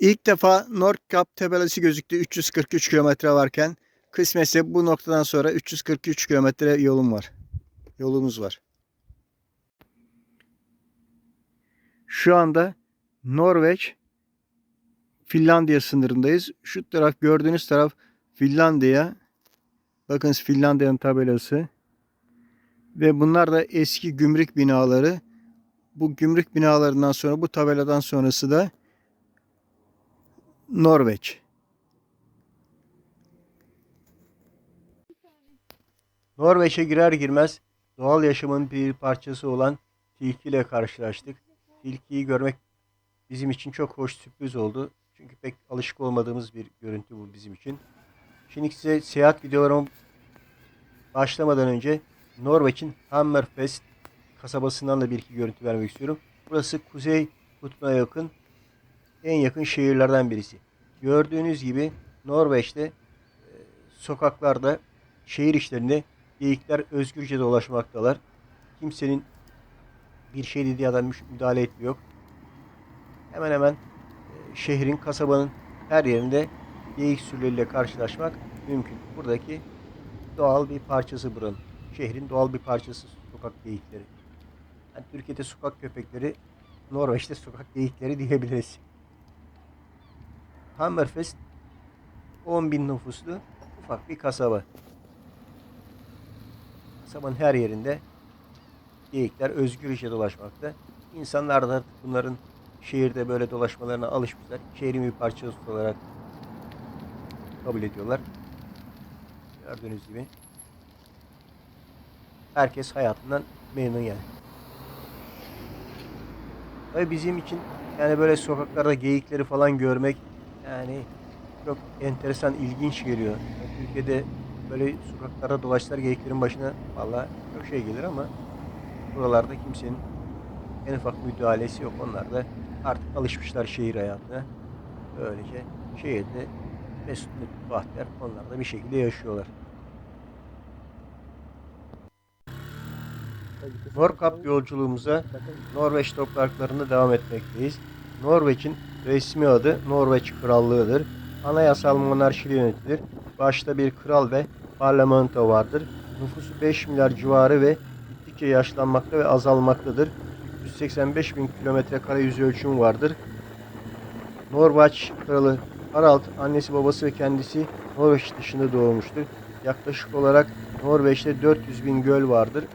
İlk defa Nordkap tabelası gözüktü 343 kilometre varken kısmetse bu noktadan sonra 343 kilometre yolum var. Yolumuz var. Şu anda Norveç Finlandiya sınırındayız. Şu taraf gördüğünüz taraf Finlandiya. Bakın Finlandiya'nın tabelası. Ve bunlar da eski gümrük binaları. Bu gümrük binalarından sonra bu tabeladan sonrası da Norveç. Norveç'e girer girmez doğal yaşamın bir parçası olan tilkiyle karşılaştık. Tilkiyi görmek bizim için çok hoş sürpriz oldu. Çünkü pek alışık olmadığımız bir görüntü bu bizim için. Şimdi size seyahat videolarım başlamadan önce Norveç'in Hammerfest kasabasından da bir iki görüntü vermek istiyorum. Burası Kuzey Kutbu'na yakın en yakın şehirlerden birisi. Gördüğünüz gibi Norveç'te e, sokaklarda, şehir işlerinde geyikler özgürce dolaşmaktalar. Kimsenin bir şey dediği adam müdahale etmiyor. Hemen hemen e, şehrin, kasabanın her yerinde geyik sürüleriyle karşılaşmak mümkün. Buradaki doğal bir parçası buranın. Şehrin doğal bir parçası sokak geyikleri. Yani Türkiye'de sokak köpekleri, Norveç'te sokak geyikleri diyebiliriz. Hammerfest 10 bin nüfuslu ufak bir kasaba. Kasabanın her yerinde geyikler özgürce dolaşmakta. İnsanlar da bunların şehirde böyle dolaşmalarına alışmışlar. Şehrin bir parçası olarak kabul ediyorlar. Gördüğünüz gibi. Herkes hayatından memnun yani. Ve bizim için yani böyle sokaklarda geyikleri falan görmek yani çok enteresan, ilginç geliyor. Yani Türkiye'de böyle sokaklarda dolaşlar geyiklerin başına valla çok şey gelir ama buralarda kimsenin en ufak müdahalesi yok. Onlar da artık alışmışlar şehir hayatına. Böylece şehirde mesut bahtiyar onlar da bir şekilde yaşıyorlar. Nordkap yolculuğumuza Norveç topraklarında devam etmekteyiz. Norveç'in resmi adı Norveç Krallığı'dır. Anayasal monarşiyle yönetilir. Başta bir kral ve parlamento vardır. Nüfusu 5 milyar civarı ve gittikçe yaşlanmakta ve azalmaktadır. 185 bin kilometre kare yüz ölçümü vardır. Norveç kralı Harald, annesi babası ve kendisi Norveç dışında doğmuştur. Yaklaşık olarak Norveç'te 400 bin göl vardır.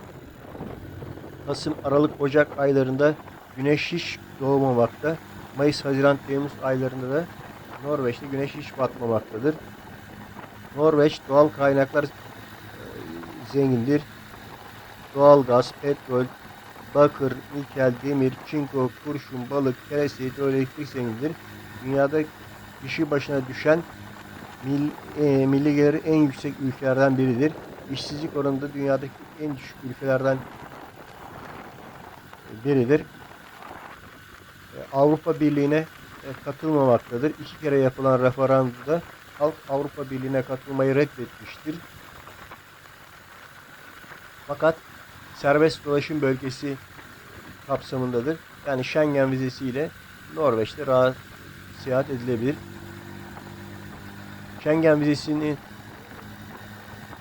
Kasım, Aralık, Ocak aylarında güneş hiç doğmamakta. Mayıs, Haziran, Temmuz aylarında da Norveç'te güneş hiç batmamaktadır. Norveç doğal kaynaklar e, zengindir. Doğal gaz, petrol, bakır, nikel, demir, çinko, kurşun, balık, kereste, hidroelektrik zengindir. Dünyada kişi başına düşen mil, e, milli geliri en yüksek ülkelerden biridir. İşsizlik oranında dünyadaki en düşük ülkelerden biridir. Avrupa Birliği'ne e, katılmamaktadır. İki kere yapılan referandumda halk Avrupa Birliği'ne katılmayı reddetmiştir. Fakat serbest dolaşım bölgesi kapsamındadır. Yani Schengen vizesiyle Norveç'te rahat seyahat edilebilir. Schengen vizesinin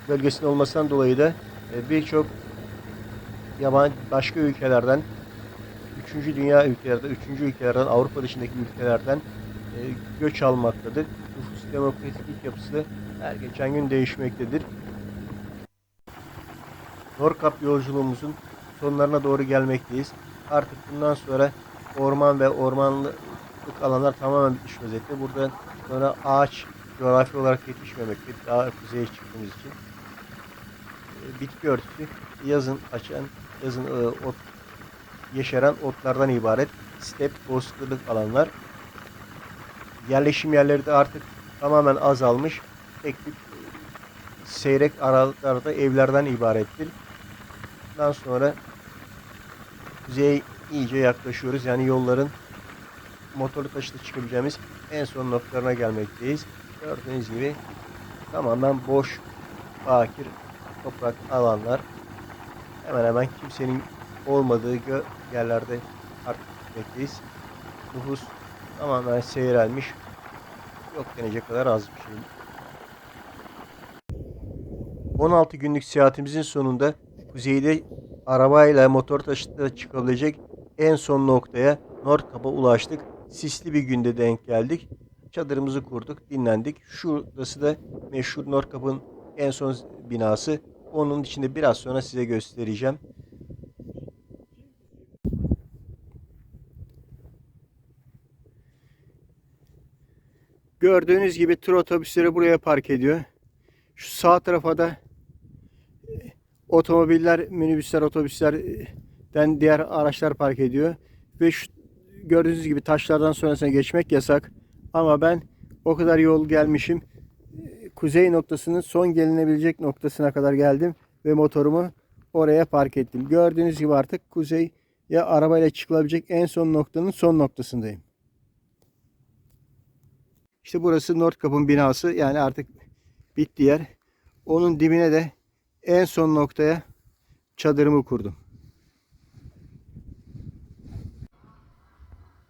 bölgesinde olmasından dolayı da e, birçok yabancı başka ülkelerden üçüncü dünya ülkelerden, üçüncü ülkelerden, Avrupa dışındaki ülkelerden e, göç almaktadır. Nüfus demografik yapısı her geçen gün değişmektedir. Norkap yolculuğumuzun sonlarına doğru gelmekteyiz. Artık bundan sonra orman ve ormanlık alanlar tamamen bitmiş vaziyette. Buradan sonra ağaç coğrafi olarak yetişmemektedir. Daha kuzeye çıktığımız için. E, bitki örtüsü yazın açan, yazın e, ot, yeşeren otlardan ibaret step bozkırlık alanlar. Yerleşim yerleri de artık tamamen azalmış. Tek tük seyrek aralıklarda evlerden ibarettir. Bundan sonra kuzeye iyice yaklaşıyoruz. Yani yolların motorlu taşıtla çıkabileceğimiz en son noktalarına gelmekteyiz. Gördüğünüz gibi tamamen boş, bakir toprak alanlar. Hemen hemen kimsenin olmadığı yerlerde artık gitmekteyiz. Nüfus tamamen seyrelmiş. Yok denecek kadar az bir şey. 16 günlük seyahatimizin sonunda kuzeyde arabayla motor taşıtla çıkabilecek en son noktaya Nordkap'a ulaştık. Sisli bir günde denk geldik. Çadırımızı kurduk, dinlendik. Şurası da meşhur Nordkap'ın en son binası. Onun içinde biraz sonra size göstereceğim. Gördüğünüz gibi tur otobüsleri buraya park ediyor. Şu sağ tarafa da e, otomobiller, minibüsler, otobüslerden diğer araçlar park ediyor. Ve şu gördüğünüz gibi taşlardan sonrasına geçmek yasak. Ama ben o kadar yol gelmişim. e, Kuzey noktasının son gelinebilecek noktasına kadar geldim ve motorumu oraya park ettim. Gördüğünüz gibi artık kuzey ya arabayla çıkılabilecek en son noktanın son noktasındayım. İşte burası Nordkap'ın binası. Yani artık bitti yer. Onun dibine de en son noktaya çadırımı kurdum.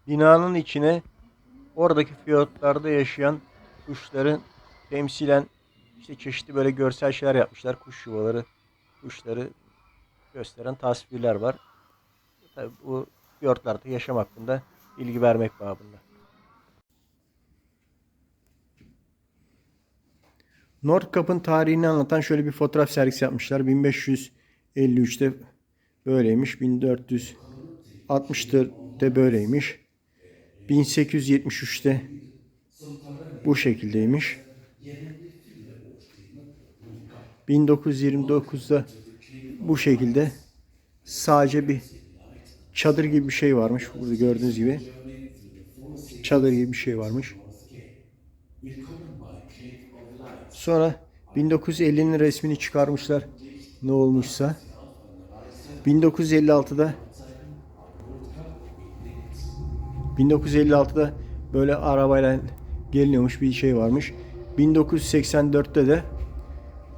Binanın içine oradaki fiyatlarda yaşayan kuşların temsilen işte çeşitli böyle görsel şeyler yapmışlar. Kuş yuvaları, kuşları gösteren tasvirler var. Tabii bu fiyortlarda yaşam hakkında bilgi vermek babında. Nordkap'ın tarihini anlatan şöyle bir fotoğraf sergisi yapmışlar. 1553'te böyleymiş. 1464'te böyleymiş. 1873'te bu şekildeymiş. 1929'da bu şekilde sadece bir çadır gibi bir şey varmış. Burada gördüğünüz gibi çadır gibi bir şey varmış. Sonra 1950'nin resmini çıkarmışlar. Ne olmuşsa. 1956'da 1956'da böyle arabayla geliniyormuş bir şey varmış. 1984'te de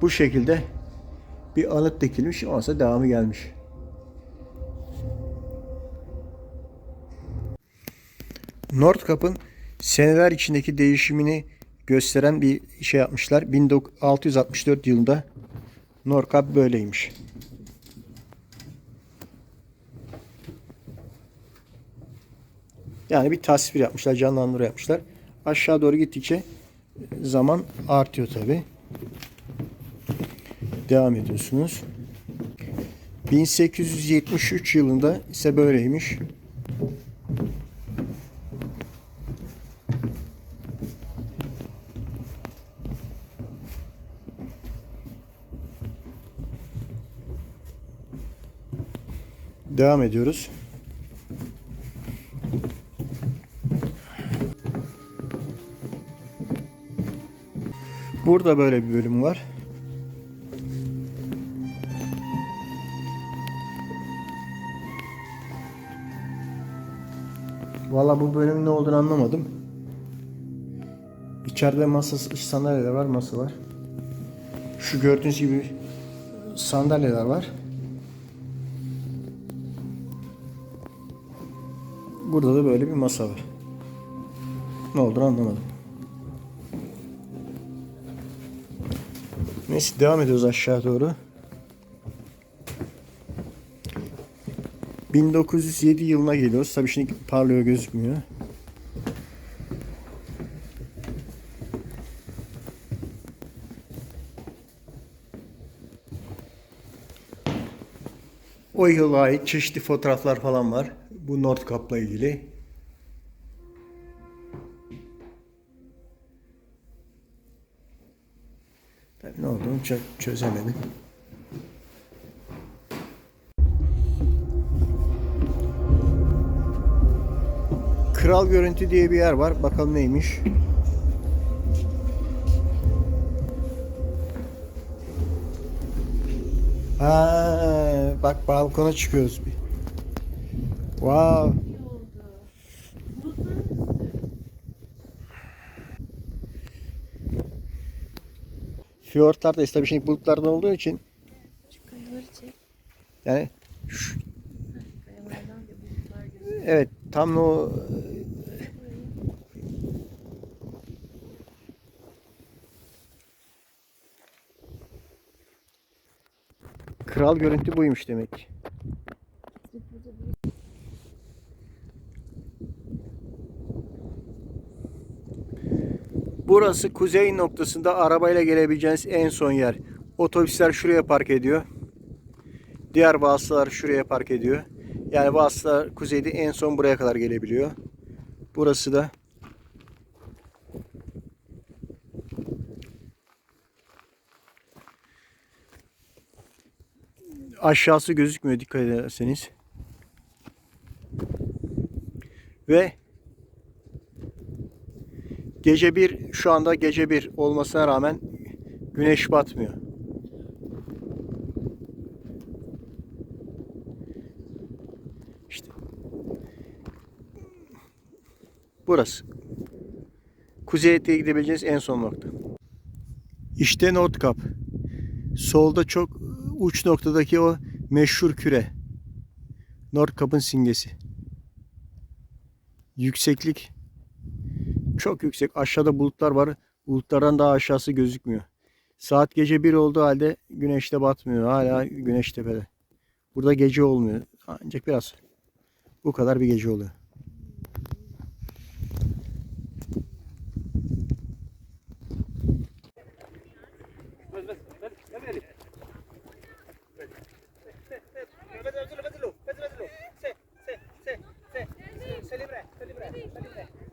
bu şekilde bir anıt dikilmiş. Ondan devamı gelmiş. Nordkap'ın seneler içindeki değişimini gösteren bir şey yapmışlar. 1664 yılında Nordkap böyleymiş. Yani bir tasvir yapmışlar, canlandırma yapmışlar. Aşağı doğru gittikçe zaman artıyor tabi. Devam ediyorsunuz. 1873 yılında ise böyleymiş. Devam ediyoruz. Burada böyle bir bölüm var. Valla bu bölümün ne olduğunu anlamadım. İçeride masa, sandalyeler var, masa var. Şu gördüğünüz gibi sandalyeler var. Burada da böyle bir masa var. Ne olduğunu anlamadım. Neyse devam ediyoruz aşağı doğru. 1907 yılına geliyoruz. Tabii şimdi parlıyor gözükmüyor. O yıla ait çeşitli fotoğraflar falan var. Bu Nordkap'la ilgili. Tabii ne olduğunu çok çözemedim. Kral Görüntü diye bir yer var. Bakalım neymiş. Ha, bak balkona çıkıyoruz bir. Wow. Fiyortlarda establishing bulutlardan olduğu için yani şu, evet tam o e, kral görüntü buymuş demek ki. Burası kuzey noktasında arabayla gelebileceğiniz en son yer. Otobüsler şuraya park ediyor. Diğer vasıtalar şuraya park ediyor. Yani vasıtalar kuzeyde en son buraya kadar gelebiliyor. Burası da aşağısı gözükmüyor dikkat ederseniz. Ve gece bir şu anda gece bir olmasına rağmen güneş batmıyor. İşte burası. Kuzeye gidebileceğiniz en son nokta. İşte Nordkap. Solda çok uç noktadaki o meşhur küre. Nordkap'ın simgesi. Yükseklik çok yüksek. Aşağıda bulutlar var. Bulutlardan daha aşağısı gözükmüyor. Saat gece 1 olduğu halde güneşte batmıyor. Hala güneş tepede. Burada gece olmuyor. Ancak biraz bu kadar bir gece oluyor. Celebra, celebra, celebra.